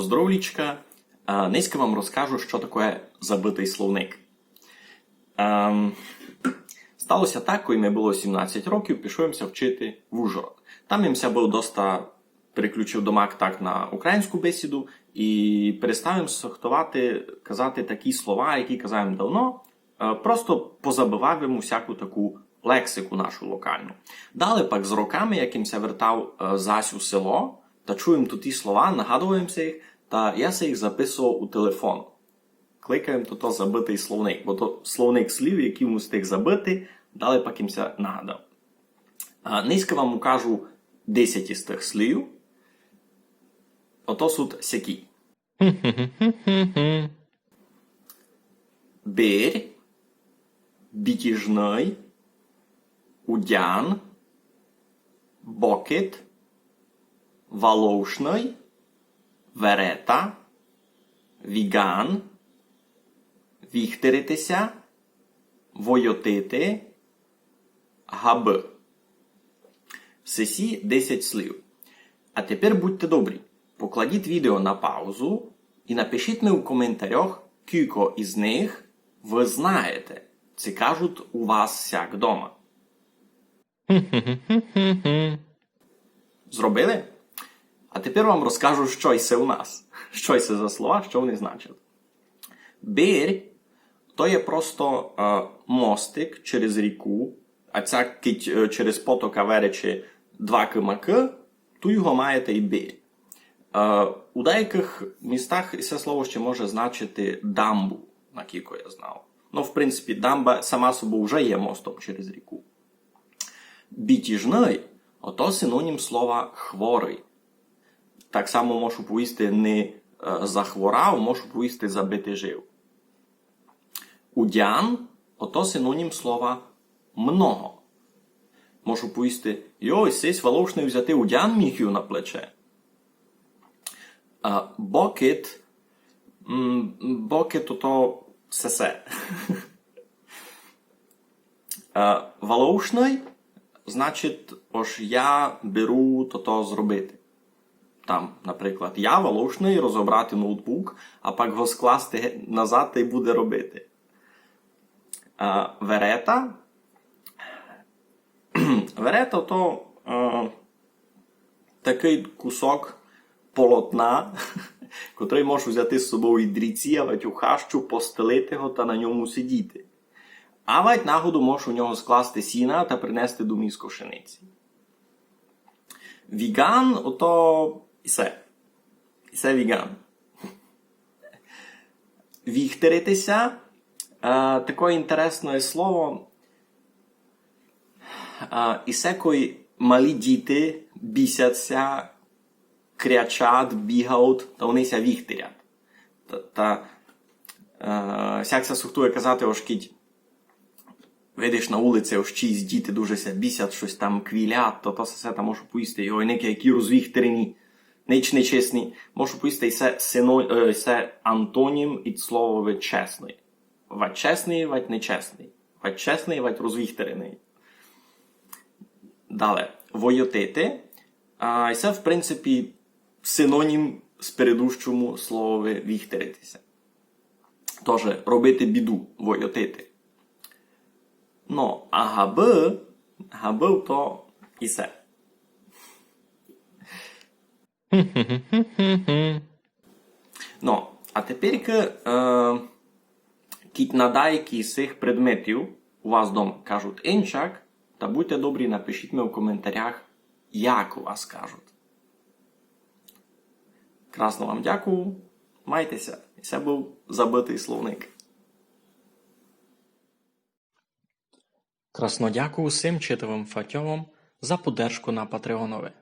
Здоровлічка. Низько вам розкажу, що таке забитий словник. Ем, сталося так, коли мені було 17 років, пішовся вчити в Ужгород. Там я був доста переключив домак так на українську бесіду і перестав сохтувати казати такі слова, які казав давно. Е, Просто позабивав йому всяку таку лексику нашу локальну. Далі пак з роками, якимся вертав е, зась у село, та чуємо тут ті слова, нагадуємося їх, та я се їх записував у телефон. Кликаємо то забитий словник, бо то словник слів, які йому встиг забити, далі пакимся нагадав. Низько вам укажу 10 із тих слів. Ото суть сякі. Бір, бітіжний, удян, бокет, валошний, верета, віган, віхтеритися, войотити, габи. Сесі 10 слів. А тепер будьте добрі. Покладіть відео на паузу і напишіть мені у коментарях, кілько із них ви знаєте. Це кажуть у вас всяк вдома. Зробили? А тепер вам розкажу, що йсе у нас. Що йсе за слова, що вони значать. Бір то є просто е, мостик через ріку, а ця кить е, через потока верече два кимаки, то його маєте і бір. Е, у деяких містах це слово ще може значити дамбу, на кілько я знав. Ну, в принципі, дамба сама собою вже є мостом через ріку. Бітіжний ото синонім слова хворий. Так само можу повісти не е, захворав, можу повісти забити жив. Удян ото синонім слова много. Можу повісти йой, сись волошний взяти удян міхю на плече. Бокет. Бокет ото сесе. Волошний значить, ось я беру то-то зробити. Там, наприклад, я волошний розібрати ноутбук, а пак його скласти назад й буде робити. А, верета. Верета то е, такий кусок полотна, котрий можеш взяти з собою і дріціявати у хащу, постелити його та на ньому сидіти. А вать нагоду можеш у нього скласти сіна та принести до міс кошениці. Віган ото ісе. Ісе віган. Віхтеритися. Е, таке інтересне слово. Е, ісе кої малі діти бісяться, крячать, бігають, та вони ся віхтерять. Та, та е, сяк сухтує казати ошкіть. Видиш на вулиці ось чиїсь діти дуже ся бісять, щось там квілять, то то все там можу поїсти. І ой, некі які розвіхтерені, Можу поїсти і се, сино, е, се антонім і слово чесний. Вать чесний, вать нечесний. Вать чесний, вать розвіхтерений. Далі. Войотити. А, це, в принципі, синонім з передущому словові віхтеритися. Тож, робити біду, войотити. Ну, а габи, габи то і се. Ну, а тепер е, кіт на деякі з цих предметів у вас вдома кажуть інчак, та будьте добрі, напишіть мені в коментарях, як у вас кажуть. Красно вам дякую. Майтеся. Це був забитий словник. Красно дякую всім читовим фатьовам за подержку на Патреонове.